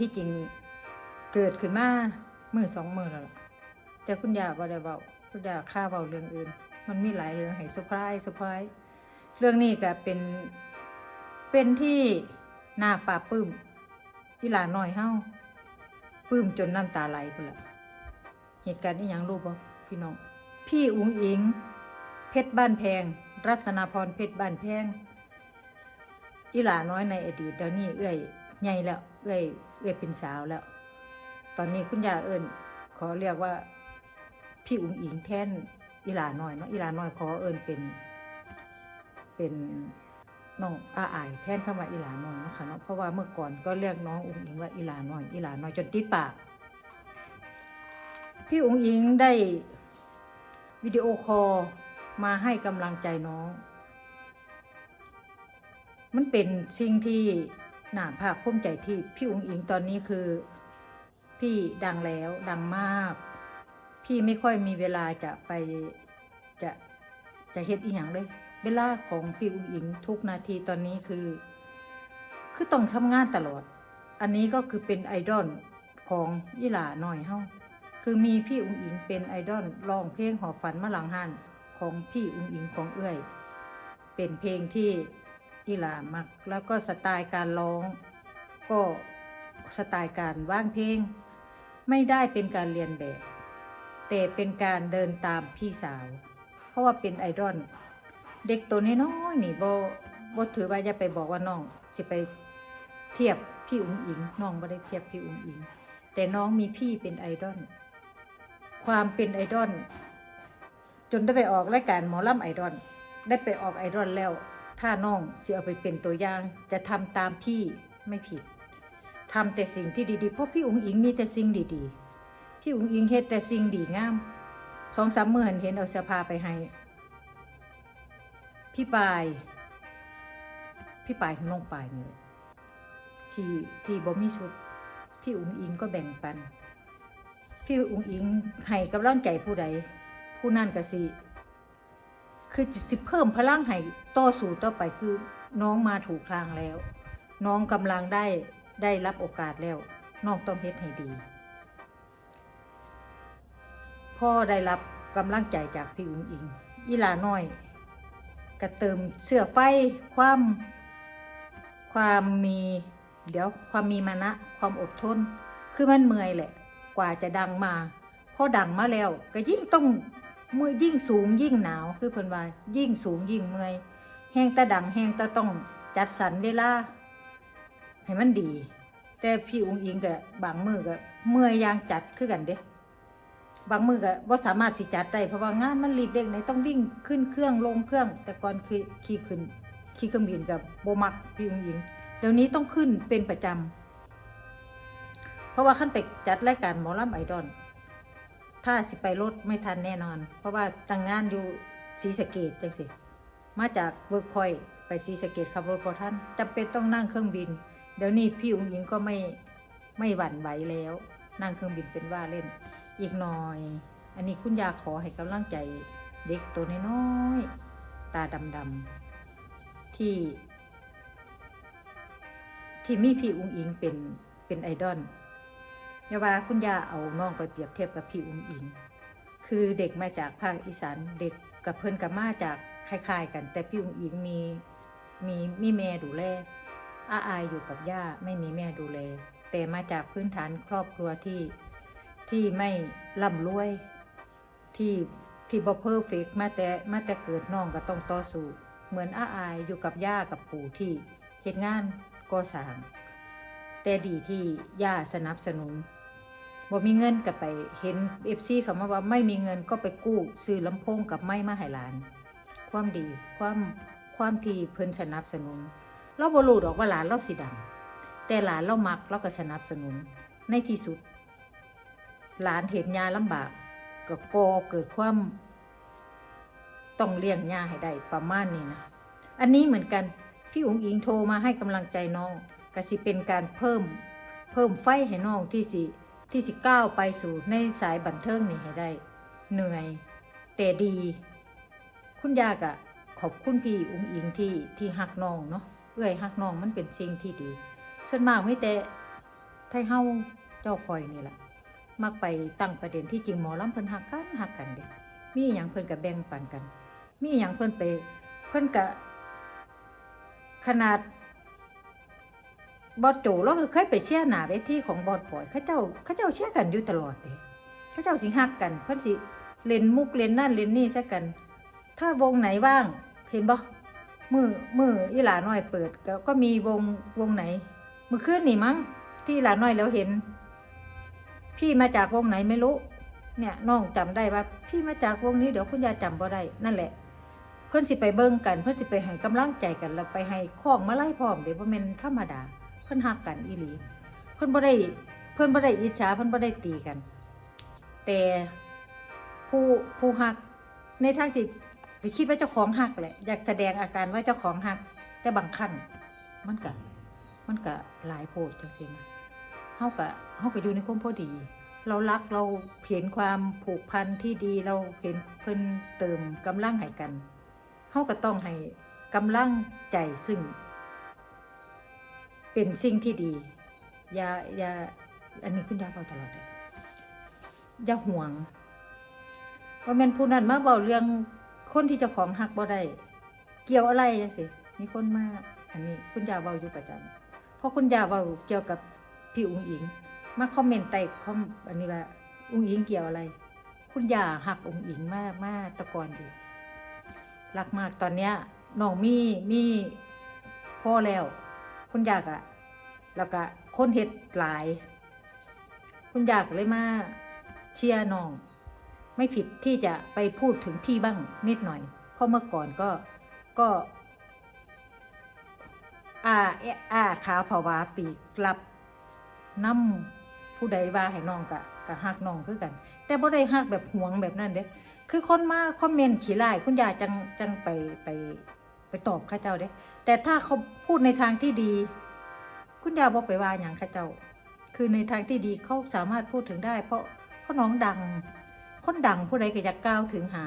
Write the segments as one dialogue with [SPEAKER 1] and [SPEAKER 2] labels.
[SPEAKER 1] ที่จริงเกิดขึ้นมามือสองมือแล้วล่ะแต่คุณยาบ่ได้เบาคุณยาข้าเบาเรื่องอื่น มันมีหลายเรื่องให้เซอร์ไพรส์เซอร์ไพรส์เรื่องนี้ก็เป็นเป็นที่หน่าปลาปื้มที่หลานน้อยเฮาปื้มจนน้ำตาไหลพุ่นละเหตุการณ์นี้ยังรู้บ่พี่น้อง พี่อุ๋งอิง เพชรบ้านแพง รัตนาพรเพชรบ้านแพงอีหลาน้อยในอดีตเดี๋ยวนี้เอื้อย ใหญ่แล้วเอ้ยเอ้ยเป็นสาวแล้ว ตอนนี้คุณยาเอิญขอเรียกว่า พี่อุ๋งอิงแท่นอีหลาน้อยเนาะอีหลาน้อยขอเอิญเป็น เป็นน้องอาอายแทนคำว่าอีหลาน้อยเนาะค่ะเนาะเพราะว่าเมื่อก่อนก็เรียกน้องอุ๋งอิงว่าอีหลาน้อยอีหลาน้อยจนติดปาก พี่อุ๋งอิงได้วิดีโอคอลมาให้กำลังใจน้อง มันเป็นสิ่งที่ น่าภาคภูมิใจที่พี่อุ๋งอิงตอนนี้คือ พี่ดังแล้วดังมาก พี่ไม่ค่อยมีเวลาจะไปจะจะเฮ็ดอีหยังเลย เวลาของพี่อุ๋งอิงทุกนาทีตอนนี้คือ คือต้องทำงานตลอด อันนี้ก็คือเป็นไอดอลของยี่หลาหน่อยเฮาคือมีพี่อุ๋งอิงเป็นไอดอลร้องเพลงหอบฝันมาหลังหันของพี่อุ๋งอิงของเอื้อย เป็นเพลงที่ ยี่หลามัก แล้วก็สไตล์การร้อง ก็สไตล์การว่างเพลง ไม่ได้เป็นการเรียนแบบ แต่เป็นการเดินตามพี่สาว เพราะว่าเป็นไอดอลเด็กตัวน้อยนี่บ่บ่ถือว่าจะไปบอกว่าน้องสิไปเทียบพี่อุ๋งอิงน้องบ่ได้เทียบพี่อุ๋งอิง แต่น้องมีพี่เป็นไอดอลความเป็นไอดอลจนได้ไปออกรายการหมอลำไอดอลได้ไปออกไอดอลแล้ว ถ้าน้องสิเอาไปเป็นตัวอย่างจะทำตามพี่ไม่ผิดทำแต่สิ่งที่ดีๆ เพราะพี่อุ๋งอิงมีแต่สิ่งดีๆ พี่อุ๋งอิงเฮ็ดแต่สิ่งดีงามสองสามเมื่อเห็นเอาเสื้อผ้าไปให้ พี่ปาย พี่ปายของน้องปายนี่แหละที่ที่บ่มีชุด พี่อุ๋งอิงก็แบ่งปัน พี่อุ๋งอิงให้กำลังใจผู้ใด ผู้นั่นก็สิ คือสิเพิ่มพลังให้ต่อสู้ต่อไปคือน้องมาถูกทางแล้ว น้องกำลังได้ได้รับโอกาสแล้ว น้องต้องเฮ็ดให้ดี พ่อได้รับกำลังใจจากพี่อุ๋งอิงอีลาน้อยก็เติมเสื้อไฟความความมีเดี๋ยวความมีมานะ ความอดทน คือมันเมื่อยแหละ กว่าจะดังมา พอดังมาแล้ว ก็ยิ่งต้อง เมื่อยิ่งสูงยิ่งหนาว คือเพิ่นว่ายิ่งสูงยิ่งเมื่อยแห้งต่ดังแห้งต่ต้องจัดสรรเวลาให้มันดี แต่พี่อุ้งอิงก็บางมือก็เมื่อยอยางจัดคือกันเด้บางมือก็บ่สามารถสิจัดได้เพราะว่างานมันรีบเร่งไหนต้องวิ่งขึ้นเครื่องลงเครื่อง แต่ก่อนคือขี่ขึ้นขี่เครื่องบินกับโบมักพี่อุ้งอิงเดี๋ยวนี้ต้องขึ้นเป็นประจำเพราะว่าขั้นไปจัดรายการหมอลำไอดอล ถ้าสิไปรถไม่ทันแน่นอน เพราะว่าตั้งงานอยู่ศรีสะเกดจังสิมาจากเวิร์กพอยไปศรีสะเกดขับรถพอท่านจำเป็นต้องนั่งเครื่องบิน เดี๋ยวนี้พี่อุ้งอิงก็ไม่ไม่หวั่นไหวแล้ว นั่งเครื่องบินเป็นว่าเล่น อีกหน่อย อันนี้คุณยาขอให้กำลังใจเด็กตัวน้อยๆตาดำๆที่ ที่มีพี่อุ้งอิงเป็นเป็นไอดอล อย่าว่าคุณยาเอาน้องไปเปรียบเทียบกับพี่อุ้งอิง คือเด็กมาจากภาคอีสานเด็กกับเพิ่นกับมาจากคล้ายๆ กัน แต่พี่อุ้งอิงมีมีมีแม่ดูแลอาอายอยู่กับย่าไม่มีแม่ดูแลแต่มาจากพื้นฐานครอบครัวที่ที่ไม่ร่ำรวยที่ที่บ่เพอร์เฟกมาแต่มาแต่เกิดน้องก็ต้องต่อสู้เหมือนอาอายอยู่กับย่ากับปู่ที่เหตุงานก่อสร้าง แต่ดีที่ย่าสนับสนุนบ่มีเงินก็ไปเห็นเอฟซีเขามาว่าไม่มีเงินก็ไปกู้ซื้อลำโพงกับไม้มาให้หลาน ความดีความความที่เพิ่นสนับสนุน เราบ่รู้ดอกว่าหลานเราสิดังแต่หลานเรามักเราก็สนับสนุนในที่สุด หลานเห็นยาลำบากก็กอเกิดความต้องเลี้ยงยาให้ได้ประมาณนี้นะ อันนี้เหมือนกัน พี่อุ๋งอิงโทรมาให้กำลังใจน้อง ก็สิเป็นการเพิ่มเพิ่มไฟให้น้องที่สิที่สิก้าวไปสู่ในสายบันเทิงนี่ให้ได้ เหนื่อยแต่ดี คุณยากะขอบคุณพี่อุ๋งอิงที่ที่หักน้องเนาะเอื้อยหักน้องมันเป็นสิ่งที่ดีส่วนมากไม่แต่ไทยเฮาเจ้าคอยนี่แหละมักไปตั้งประเด็นที่จริงหมอลำเพิ่นหักกันหักกันเด้มีอย่างเพิ่นก็แบ่งปันกัน มีอย่างเพิ่นไป เพิ่นก็ขนาด บอดโจเราก็เคยไปเชียหนาเวทีของบอดปล่อยเขาเจ้าเขาเจ้าเชียกันอยู่ตลอดเลยเขาเจ้าสิฮักกัน เพิ่อนสิเล่นมุกเล่นนั่นเล่นนี่ซะกัน ถ้าวงไหนว่างเห็นบ่มือมืออีหลาน้อยเปิดก็ก็มีวงวงไหนมือคืนนี่มั้งที่หลาน้อยแล้วเห็น พี่มาจากวงไหนไม่รู้ เนี่ยน้องจำได้ว่า พี่มาจากวงนี้เดี๋ยวคุณยายจำบ่ได้นั่นแหละ เพิ่อนสิไปเบิ่งกัน เพิ่อนสิไปให้กำลังใจกันแล้วไปให้ข้องมาไล่พร้อมเดี๋ยวบ่แม่นธรรมดา เพิ่นฮักกันอีหลี เพิ่นบ่ได้เพิ่นบ่ได้อิจฉาเพิ่นบ่ได้ตีกัน แต่ผู้ผู้ฮักในทางที่ไปคิดว่าเจ้าของฮักแหละอยากแสดงอาการว่าเจ้าของฮัก แต่บางครั้งมันก็มันก็หลายโพดจังซี่นะเฮาก็เฮาก็อยู่ในความพอดี เรารักเราเห็นความผูกพันที่ดีเราเห็นเพิ่นเติมกำลังให้กันเฮาก็ต้องให้กำลังใจซึ่ง เป็นสิ่งที่ดี อย่าอย่าอันนี้คุณยายบอกตลอดเลยอย่าห่วงว่าแม่นผู้นั้นมาเบาเรื่องคนที่เจ้าของหักบ่ได้เกี่ยวอะไรจังสิมีคนมาอันนี้คุณยาเบาอยู่ประจำเพราะคุณยาเบาเกี่ยวกับพี่อุ้งอิง มาคอมเมนต์ใต้คอมอันนี้ว่าอุ้งอิงเกี่ยวอะไร คุณยาหักอุ้งอิงมากมากตะกอนดีรักมากตอนเนี้ยน้องมีมีพ่อแล้ว คุณยากอะแล้วก็คนเห็ดหลาย คุณยากเลยมาเชียร์น้อง ไม่ผิดที่จะไปพูดถึงพี่บ้างนิดหน่อย เพราะเมื่อก่อนก็ก็อาเออาขาวผาวาปีกลับน้ำผู้ใดว่าให้น้องกะกะฮักน้องคือกัน แต่บ่ได้ฮักแบบหวงแบบนั้นเด้คือคนมาคอมเมนต์ขี้ไล่คุณยาจังจังไปไป ไปตอบข้าเจ้าเด้ แต่ถ้าเขาพูดในทางที่ดี คุณยายบอกไปว่าอย่างข้าเจ้า คือในทางที่ดีเขาสามารถพูดถึงได้ เพราะเพราะน้องดัง คนดังผู้ใดก็จะก้าวถึงหา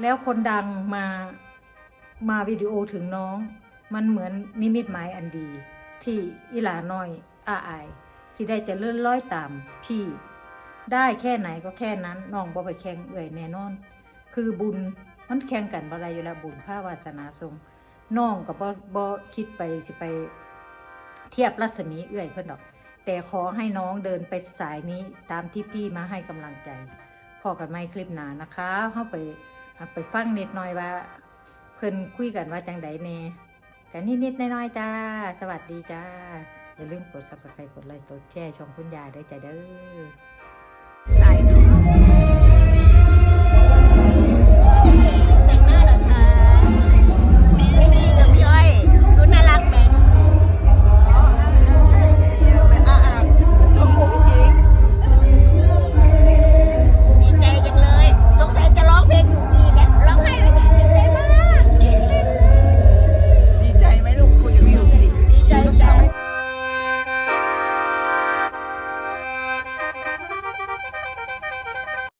[SPEAKER 1] แล้วคนดังมามาวิดีโอถึงน้อง มันเหมือนนิมิตหมายอันดี ที่อิหลาน้อยอาอายสิได้จะเลื่อนร้อยตามพี่ ได้แค่ไหนก็แค่นั้นน้องบ่ไปแข่งเอื่อยแน่นอน คือบุญ มันแข่งกันบ่ได้อยู่แล้วบุญภาวาสนาทรงน้องก็บ่บ่คิดไปสิไปเทียบรัศมีเอื้อยเพิ่นดอก แต่ขอให้น้องเดินไปสายนี้ตามที่พี่มาให้กำลังใจพอกันไม่คลิปหนานะคะเฮาไปไปฟังนิดหน่อยว่า เพิ่นคุยกันว่าจังใดแน่กันนิดๆน้อยๆจ้า สวัสดีจ้า อย่าลืมกด subscribe กดไลค์กดแชร์ช่องคุณยายได้วยจ้าเด้อ